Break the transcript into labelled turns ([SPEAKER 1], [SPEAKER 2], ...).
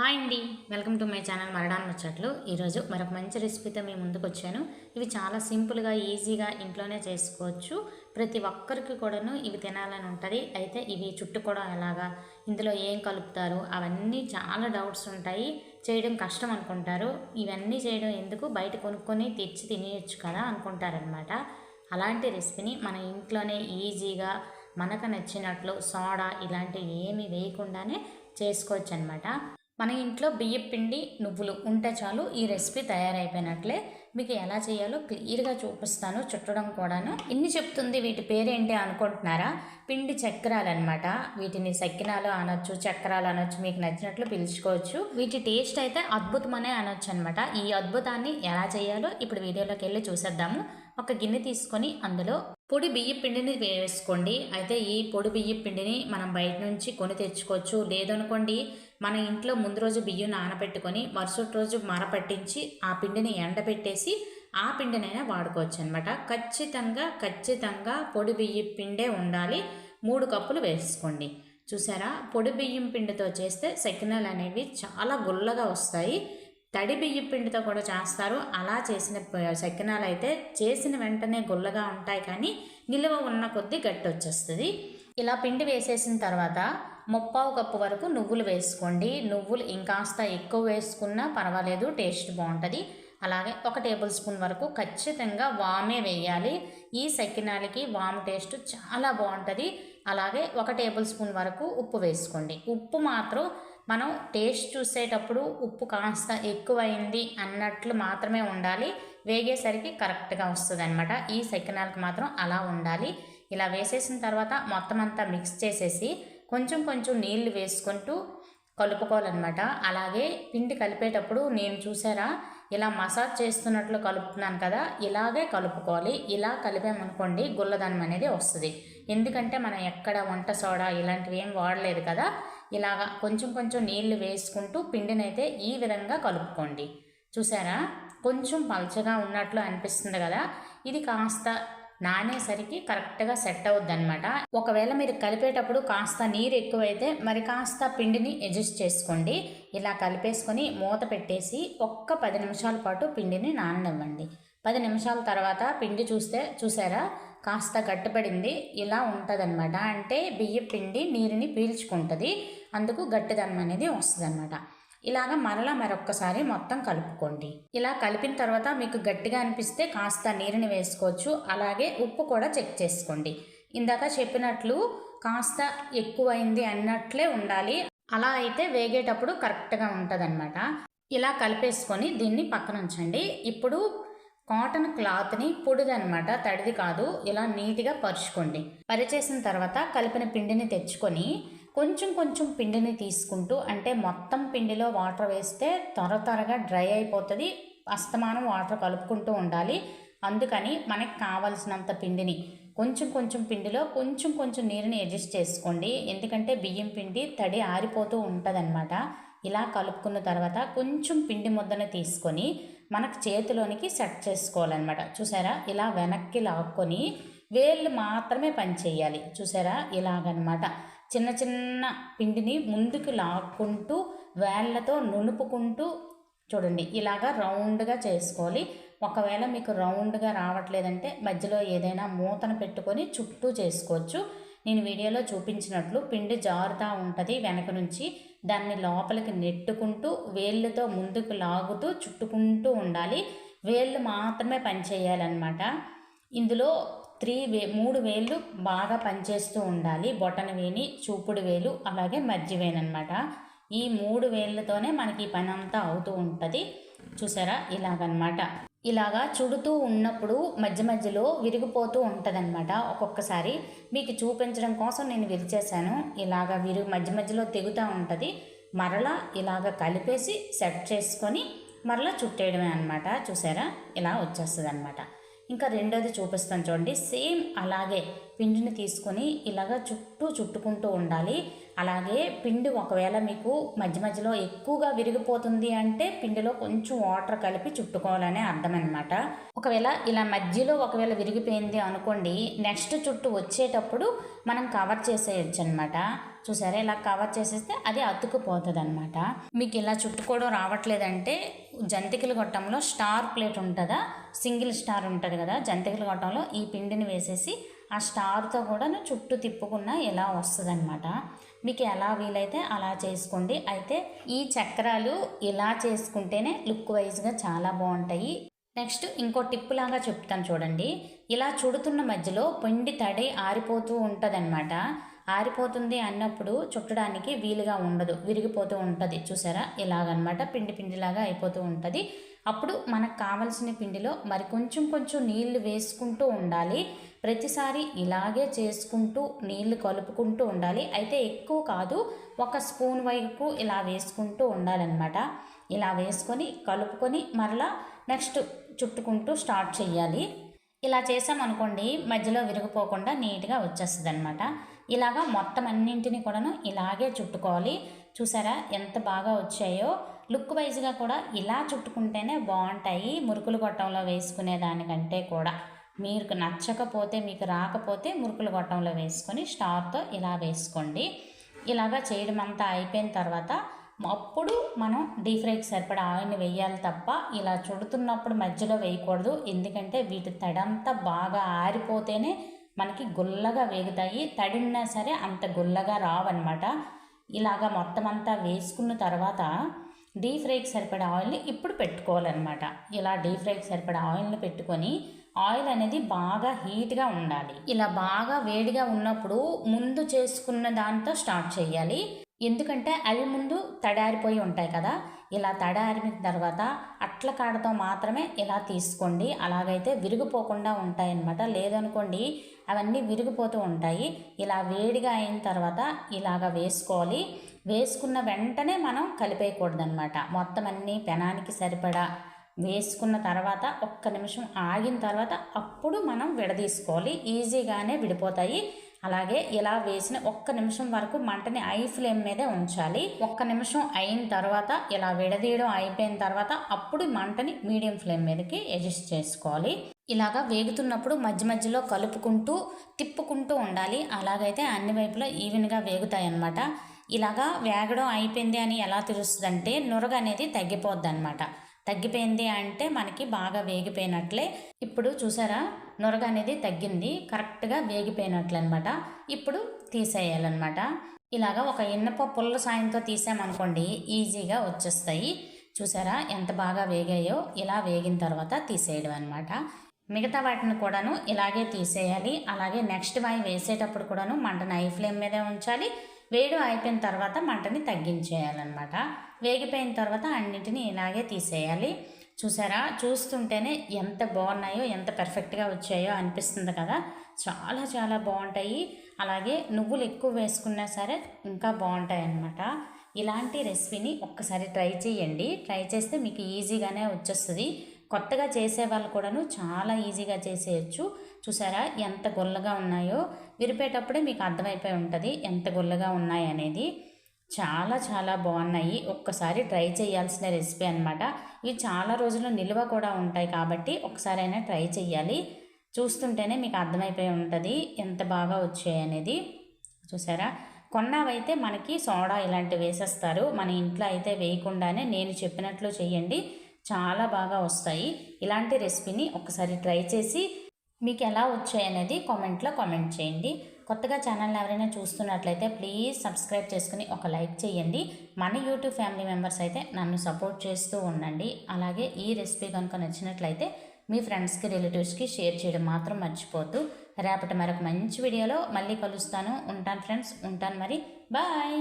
[SPEAKER 1] Hi అండి. Welcome to my channel Maradan ముచ్చట్లు. ఈరోజు మరొక మంచి రెసిపీతో మీ ముందుకు వచ్చాను. ఇవి చాలా సింపుల్గా ఈజీగా ఇంట్లోనే చేసుకోవచ్చు. ప్రతి ఒక్కరికి కూడాను ఇవి తినాలని ఉంటుంది. అయితే ఇవి చుట్టుకోవడం ఎలాగా? ఇందులో ఏం కలుపుతారు? అవన్నీ చాలా డౌట్స్ ఉంటాయి. చేయడం కష్టం అనుకుంటారు. ఇవన్నీ చేయడం ఎందుకు? బయట కొనుక్కొని తెచ్చి తినేయచ్చు కదా అనుకుంటారనమాట అలాంటి రెసిపీని మన ఇంట్లోనే ఈజీగా మనకు నచ్చినట్లు సోడా ఇలాంటివి ఏమి వేయకుండానే చేసుకోవచ్చు అనమాట మన ఇంట్లో బియ్యం పిండి నువ్వులు ఉంటే చాలు ఈ రెసిపీ తయారైపోయినట్లే. మీకు ఎలా చేయాలో క్లియర్గా చూపిస్తాను చుట్టడం కూడాను. ఇన్ని చెప్తుంది వీటి పేరేంటి అనుకుంటున్నారా? పిండి చక్రాలు అనమాట వీటిని సక్కినాలు అనొచ్చు చక్రాలు అనొచ్చు మీకు నచ్చినట్లు పిలుచుకోవచ్చు. వీటి టేస్ట్ అయితే అద్భుతమనే అనొచ్చు అనమాట ఈ అద్భుతాన్ని ఎలా చేయాలో ఇప్పుడు వీడియోలోకి వెళ్ళి చూసేద్దాము. ఒక గిన్నె తీసుకొని అందులో పొడి బియ్య పిండిని వేసుకోండి. అయితే ఈ పొడి బియ్య పిండిని మనం బయట నుంచి కొని తెచ్చుకోవచ్చు. లేదనుకోండి మన ఇంట్లో ముందు రోజు బియ్యం నానబెట్టుకొని మరుసటి రోజు మరపట్టించి ఆ పిండిని ఎండబెట్టేసి ఆ పిండినైనా వాడుకోవచ్చు అనమాట ఖచ్చితంగా ఖచ్చితంగా పొడి బియ్యం పిండే ఉండాలి. మూడు కప్పులు వేసుకోండి. చూసారా? పొడి బియ్యం పిండితో చేస్తే శకినాలు అనేవి చాలా గుల్లగా వస్తాయి. తడి బియ్యం పిండితో కూడా చేస్తారు. అలా చేసిన శకినాలు అయితే చేసిన వెంటనే గుల్లగా ఉంటాయి కానీ నిల్వ ఉన్న కొద్దీ గట్టి వచ్చేస్తుంది. ఇలా పిండి వేసేసిన తర్వాత ముప్పావు కప్పు వరకు నువ్వులు వేసుకోండి. నువ్వులు ఇంకాస్త ఎక్కువ వేసుకున్నా పర్వాలేదు టేస్ట్ బాగుంటుంది. అలాగే ఒక టేబుల్ స్పూన్ వరకు ఖచ్చితంగా వామే వేయాలి. ఈ సకినాలకి వామ్ టేస్ట్ చాలా బాగుంటుంది. అలాగే ఒక టేబుల్ స్పూన్ వరకు ఉప్పు వేసుకోండి. ఉప్పు మాత్రం మనం టేస్ట్ చూసేటప్పుడు ఉప్పు కాస్త ఎక్కువైంది అన్నట్లు మాత్రమే ఉండాలి. వేగేసరికి కరెక్ట్గా వస్తుంది అనమాట ఈ సకినాలకు మాత్రం అలా ఉండాలి. ఇలా వేసేసిన తర్వాత మొత్తం అంతా మిక్స్ చేసేసి కొంచెం కొంచెం నీళ్ళు వేసుకుంటూ కలుపుకోవాలన్నమాట. అలాగే పిండి కలిపేటప్పుడు నేను చూసారా ఇలా మసాజ్ చేస్తున్నట్లు కలుపుతున్నాను కదా ఇలాగే కలుపుకోవాలి. ఇలా కలిపామనుకోండి గుల్లదనం అనేది వస్తుంది. ఎందుకంటే మనం ఎక్కడ వంట సోడా ఇలాంటివి ఏం వాడలేదు కదా ఇలాగా కొంచెం కొంచెం నీళ్ళు వేసుకుంటూ పిండినైతే ఈ విధంగా కలుపుకోండి. చూసారా? కొంచెం పలచగా ఉన్నట్లు అనిపిస్తుంది కదా ఇది కాస్త నానేసరికి కరెక్ట్గా సెట్ అవుద్ది అనమాట ఒకవేళ మీరు కలిపేటప్పుడు కాస్త నీరు ఎక్కువైతే మరి కాస్త పిండిని అడ్జస్ట్ చేసుకోండి. ఇలా కలిపేసుకొని మూత పెట్టేసి ఒక్క పది నిమిషాల పాటు పిండిని నాననివ్వండి. పది నిమిషాల తర్వాత పిండి చూస్తే చూసారా? కాస్త గట్టిపడింది. ఇలా ఉంటుందన్నమాట. అంటే బియ్య పిండి నీరుని పీల్చుకుంటుంది. అందుకు గట్టిదనం అనేది వస్తుంది అనమాట ఇలాగ మరలా మరొక్కసారి మొత్తం కలుపుకోండి. ఇలా కలిపిన తర్వాత మీకు గట్టిగా అనిపిస్తే కాస్త నీరుని వేసుకోవచ్చు. అలాగే ఉప్పు కూడా చెక్ చేసుకోండి. ఇందాక చెప్పినట్లు కాస్త ఎక్కువైంది అన్నట్లే ఉండాలి. అలా అయితే వేగేటప్పుడు కరెక్ట్గా ఉంటుందన్నమాట. ఇలా కలిపేసుకొని దీన్ని పక్కన ఉంచండి. ఇప్పుడు కాటన్ క్లాత్ని పొడిదనమాట తడిది కాదు. ఇలా నీట్గా పరుచుకోండి. పరిచేసిన తర్వాత కలిపిన పిండిని తెచ్చుకొని కొంచెం కొంచెం పిండిని తీసుకుంటూ అంటే మొత్తం పిండిలో వాటర్ వేస్తే త్వర త్వరగా డ్రై అయిపోతుంది. అస్తమానం వాటర్ కలుపుకుంటూ ఉండాలి. అందుకని మనకు కావలసినంత పిండిని కొంచెం కొంచెం పిండిలో కొంచెం కొంచెం నీరుని అడ్జస్ట్ చేసుకోండి. ఎందుకంటే బియ్యం పిండి తడి ఆరిపోతూ ఉంటుందన్నమాట. ఇలా కలుపుకున్న తర్వాత కొంచెం పిండి ముద్దను తీసుకొని మనకు చేతిలోనికి సెట్ చేసుకోవాలన్నమాట. చూసారా? ఇలా వెనక్కి లాక్కొని వేళ్ళు మాత్రమే పనిచేయాలి. చూసారా? ఇలాగనమాట చిన్న చిన్న పిండిని ముందుకు లాక్కుంటూ వేళ్ళతో నునుపుకుంటూ చూడండి ఇలాగా రౌండ్గా చేసుకోవాలి. ఒకవేళ మీకు రౌండ్గా రావట్లేదంటే మధ్యలో ఏదైనా మూతను పెట్టుకొని చుట్టూ చేసుకోవచ్చు. నేను వీడియోలో చూపించినట్లు పిండి జారుతూ ఉంటుంది వెనక నుంచి. దాన్ని లోపలికి నెట్టుకుంటూ వేళ్ళతో ముందుకు లాగుతూ చుట్టుకుంటూ ఉండాలి. వేళ్ళు మాత్రమే పనిచేయాలన్నమాట. ఇందులో త్రీ వే మూడు వేళ్ళు బాగా పనిచేస్తూ ఉండాలి. బొటన వేని చూపుడు వేలు అలాగే మధ్య వేలు అనమాట ఈ మూడు వేళ్ళతోనే మనకి ఈ పని అంతా అవుతూ ఉంటుంది. చూసారా? ఇలాగనమాట ఇలాగా చుడుతూ ఉన్నప్పుడు మధ్య మధ్యలో విరిగిపోతూ ఉంటుందన్నమాట ఒక్కొక్కసారి. మీకు చూపించడం కోసం నేను విరిచేసాను ఇలాగా విరుగు మధ్య మధ్యలో తెగుతూ ఉంటుంది. మరలా ఇలాగ కలిపేసి సెట్ చేసుకొని మరలా చుట్టేయడమే అనమాట చూసారా? ఇలా వచ్చేస్తుంది అనమాట ఇంకా రెండోది చూపిస్తాను చూడండి. సేమ్ అలాగే పిండిని తీసుకొని ఇలాగ చుట్టూ చుట్టుకుంటూ ఉండాలి. అలాగే పిండి ఒకవేళ మీకు మధ్య మధ్యలో ఎక్కువగా విరిగిపోతుంది అంటే పిండిలో కొంచెం వాటర్ కలిపి చుట్టుకోవాలనే అర్థం అనమాట ఒకవేళ ఇలా మధ్యలో ఒకవేళ విరిగిపోయింది అనుకోండి నెక్స్ట్ చుట్టూ వచ్చేటప్పుడు మనం కవర్ చేసేయచ్చు అనమాట చూసారా? ఇలా కవర్ చేసేస్తే అది అతుకుపోతుంది అనమాట మీకు ఇలా చుట్టుకోవడం రావట్లేదంటే జంతికల గొట్టంలో స్టార్ ప్లేట్ ఉంటుందా? సింగిల్ స్టార్ ఉంటుంది కదా జంతికల గొట్టంలో ఈ పిండిని వేసేసి ఆ స్టార్తో కూడా చుట్టూ తిప్పుకున్న ఇలా వస్తుంది అనమాట మీకు ఎలా వీలైతే అలా చేసుకోండి. అయితే ఈ చక్రాలు ఇలా చేసుకుంటేనే లుక్ వైజ్గా చాలా బాగుంటాయి. నెక్స్ట్ ఇంకో టిప్ లాగా చెప్తాను చూడండి. ఇలా చుడుతున్న మధ్యలో పిండి తడి ఆరిపోతూ ఉంటుందన్నమాట. ఆరిపోతుంది అన్నప్పుడు చుట్టడానికి వీలుగా ఉండదు. విరిగిపోతూ ఉంటుంది. చూసారా? ఇలాగనమాట పిండి పిండిలాగా అయిపోతూ ఉంటుంది. అప్పుడు మనకు కావలసిన పిండిలో మరి కొంచెం కొంచెం నీళ్ళు వేసుకుంటూ ఉండాలి. ప్రతిసారి ఇలాగే చేసుకుంటూ నీళ్ళు కలుపుకుంటూ ఉండాలి. అయితే ఎక్కువ కాదు ఒక స్పూన్ వైపు ఇలా వేసుకుంటూ ఉండాలన్నమాట. ఇలా వేసుకొని కలుపుకొని మరలా నెక్స్ట్ చుట్టుకుంటూ స్టార్ట్ చేయాలి ఇలా చేసామనుకోండి మధ్యలో విరిగిపోకుండా నీట్గా వచ్చేస్తుంది అనమాట ఇలాగా మొత్తం అన్నింటినీ కూడాను ఇలాగే చుట్టుకోవాలి. చూసారా ఎంత బాగా వచ్చాయో. లుక్ వైజ్గా కూడా ఇలా చుట్టుకుంటేనే బాగుంటాయి. మురుకులు గొట్టంలో వేసుకునే దానికంటే కూడా. మీకు నచ్చకపోతే మీకు రాకపోతే మురుకులు గొట్టంలో వేసుకొని స్టార్తో ఇలా వేసుకోండి. ఇలాగా చేయడం అంతా అయిపోయిన తర్వాత అప్పుడు మనం డీప్ ఫ్రైకి సరిపడా ఆయిల్ని వేయాలి తప్ప ఇలా చుడుతున్నప్పుడు మధ్యలో వేయకూడదు. ఎందుకంటే వీటి తడంతా బాగా ఆరిపోతేనే మనకి గుల్లగా వేగుతాయి. తడిన్నా సరే అంత గుల్లగా రావన్నమాట. ఇలాగా మొత్తం అంతా వేసుకున్న తర్వాత డీప్ ఫ్రైకి సరిపడా ఆయిల్ని ఇప్పుడు పెట్టుకోవాలన్నమాట. ఇలా డీప్ ఫ్రైకి సరిపడా ఆయిల్ని పెట్టుకొని ఆయిల్ అనేది బాగా హీట్గా ఉండాలి. ఇలా బాగా వేడిగా ఉన్నప్పుడు ముందు చేసుకున్న దాంతో స్టార్ట్ చేయాలి. ఎందుకంటే అవి ముందు తడారిపోయి ఉంటాయి కదా. ఇలా తడారిన తర్వాత అట్ల కాడతో మాత్రమే ఇలా తీసుకోండి. అలాగైతే విరిగిపోకుండా ఉంటాయి అన్నమాట లేదనుకోండి అవన్నీ విరిగిపోతూ ఉంటాయి. ఇలా వేడిగా అయిన తర్వాత ఇలాగ వేసుకోవాలి. వేసుకున్న వెంటనే మనం కలిపేయకూడదనమాట మొత్తం అన్నీ పెనానికి సరిపడా వేసుకున్న తర్వాత ఒక్క నిమిషం ఆగిన తర్వాత అప్పుడు మనం విడదీసుకోవాలి. ఈజీగానే విడిపోతాయి. అలాగే ఇలా వేసిన ఒక్క నిమిషం వరకు మంటని ఐ ఫ్లేమ్ మీదే ఉంచాలి. ఒక్క నిమిషం అయిన తర్వాత ఇలా విడదీయడం అయిపోయిన తర్వాత అప్పుడు మంటని మీడియం ఫ్లేమ్ మీదకి అడ్జస్ట్ చేసుకోవాలి. ఇలాగా వేగుతున్నప్పుడు మధ్య మధ్యలో కలుపుకుంటూ తిప్పుకుంటూ ఉండాలి. అలాగైతే అన్ని వైపులా ఈవెన్గా వేగుతాయి అన్నమాట ఇలాగా వేగడం అయిపోయింది అని ఎలా తెలుస్తుందంటే నురగ అనేది తగ్గిపోద్ది అనమాట తగ్గిపోయింది అంటే మనకి బాగా వేగిపోయినట్లే. ఇప్పుడు చూసారా? నొరగ అనేది తగ్గింది కరెక్ట్గా వేగిపోయినట్లు అనమాట ఇప్పుడు తీసేయాలన్నమాట. ఇలాగా ఒక ఇన్నప పుల్ల సాయంతో తీసామనుకోండి ఈజీగా వచ్చేస్తాయి. చూసారా? ఎంత బాగా వేగాయో ఇలా వేగిన తర్వాత తీసేయడం అనమాట మిగతా వాటిని కూడాను ఇలాగే తీసేయాలి. అలాగే నెక్స్ట్ వాయి వేసేటప్పుడు కూడాను మంటను ఐ ఫ్లేమ్ మీదే ఉంచాలి. వేడి అయిపోయిన తర్వాత మంటని తగ్గించేయాలన్నమాట. వేగిపోయిన తర్వాత అన్నింటినీ ఇలాగే తీసేయాలి. చూసారా? చూస్తుంటేనే ఎంత బాగున్నాయో ఎంత పర్ఫెక్ట్గా వచ్చాయో అనిపిస్తుంది కదా. చాలా చాలా బాగుంటాయి. అలాగే నువ్వులు ఎక్కువ వేసుకున్నా సరే ఇంకా బాగుంటాయి అన్నమాట ఇలాంటి రెసిపీని ఒక్కసారి ట్రై చేయండి. ట్రై చేస్తే మీకు ఈజీగానే వచ్చేస్తుంది. కొత్తగా చేసే వాళ్ళు కూడాను చాలా ఈజీగా చేసేయచ్చు. చూసారా? ఎంత గొల్లగా ఉన్నాయో. విరిపేటప్పుడే మీకు అర్థమైపోయి ఉంటుంది ఎంత గొల్లగా ఉన్నాయి అనేది చాలా చాలా బాగున్నాయి. ఒక్కసారి ట్రై చేయాల్సిన రెసిపీ అనమాట ఇవి చాలా రోజులు నిల్వ కూడా ఉంటాయి కాబట్టి ఒకసారైనా ట్రై చేయాలి చూస్తుంటేనే మీకు అర్థమైపోయి ఉంటుంది ఎంత బాగా వచ్చాయి అనేది. చూసారా? కొన్నావైతే మనకి సోడా ఇలాంటివి వేసేస్తారు. మన ఇంట్లో అయితే వేయకుండానే నేను చెప్పినట్లు చేయండి చాలా బాగా వస్తాయి. ఇలాంటి రెసిపీని ఒకసారి ట్రై చేసి మీకు ఎలా వచ్చాయనేది కామెంట్లో కామెంట్ చేయండి. కొత్తగా ఛానల్ ఎవరైనా చూస్తున్నట్లయితే ప్లీజ్ సబ్స్క్రైబ్ చేసుకుని ఒక లైక్ చేయండి. మన యూట్యూబ్ ఫ్యామిలీ మెంబర్స్ అయితే నన్ను సపోర్ట్ చేస్తూ ఉండండి. అలాగే ఈ రెసిపీ కనుక నచ్చినట్లయితే మీ ఫ్రెండ్స్కి రిలేటివ్స్కి షేర్ చేయడం మాత్రం మర్చిపోద్దు రేపటి మరొక మంచి వీడియోలో మళ్ళీ కలుస్తాను. ఉంటాను ఫ్రెండ్స్ ఉంటాను మరి. బాయ్!